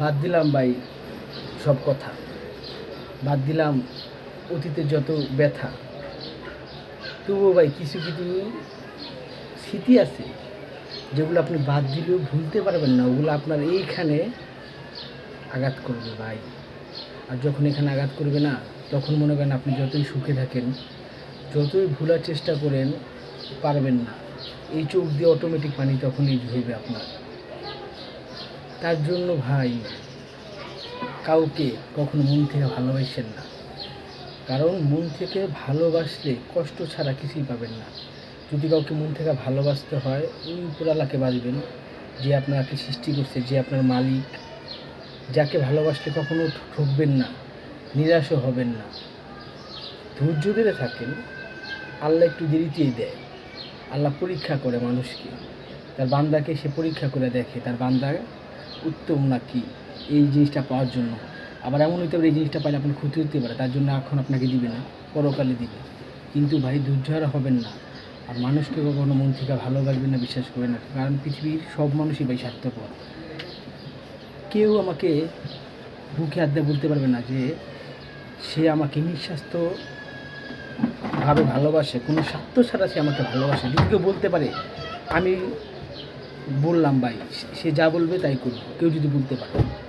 বাদ দিলাম ভাই সব কথা। বাদ দিলাম অতীতের যত ব্যথা। তবুও ভাই কিছু কিছু স্মৃতি আছে যেগুলো আপনি বাদ দিলেও ভুলতে পারবেন না। ওগুলো আপনার এইখানে আঘাত করবে ভাই। আর যখন এখানে আঘাত করবে না, তখন মনে করেন আপনি যতই সুখে থাকেন, যতই ভুলার চেষ্টা করেন, পারবেন না। এই চোখ দিয়ে অটোমেটিক পানি তখনই ঝরবে আপনার। তার জন্য ভাই কাউকে কখনো মন থেকে ভালোবাসেন না। কারণ মন থেকে ভালোবাসলে কষ্ট ছাড়া কিছুই পাবেন না। যদি কাউকে মন থেকে ভালোবাসতে হয় ওই উপরালাকে বাঁচবেন যে আপনাকে সৃষ্টি করছে, যে আপনার মালিক। যাকে ভালোবাসলে কখনো ঠকবেন না, নিরাশও হবেন না। ধৈর্য ধরে থাকেন, আল্লাহ একটু দেরিতেই দেয়। আল্লাহ পরীক্ষা করে মানুষকে। তার বান্দাকে সে পরীক্ষা করে দেখে, তার বান্দা উত্তম নাকি এই জিনিসটা পাওয়ার জন্য? আবার এমন হইতে পারে এই জিনিসটা পাইলে আপনার ক্ষতি হতে পারে, তার জন্য এখন আপনাকে দিবে না, পরকালে দিবে। কিন্তু ভাই হারা হবেন না, আর মানুষকে কখনো মন থেকে ভালোবাসবেন না, বিশ্বাস করবেন না, কারণ পৃথিবীর সব মানুষই ভাই স্বার্থপর। কেউ আমাকে বুকে দিয়ে বলতে পারবে না যে সে আমাকে নিঃস্বাস্থ্যভাবে ভালোবাসে, কোনো স্বার্থ ছাড়া সে আমাকে ভালোবাসে। যদি কেউ বলতে পারে, আমি বললাম ভাই সে যা বলবে তাই করব কেউ যদি বলতে পারে।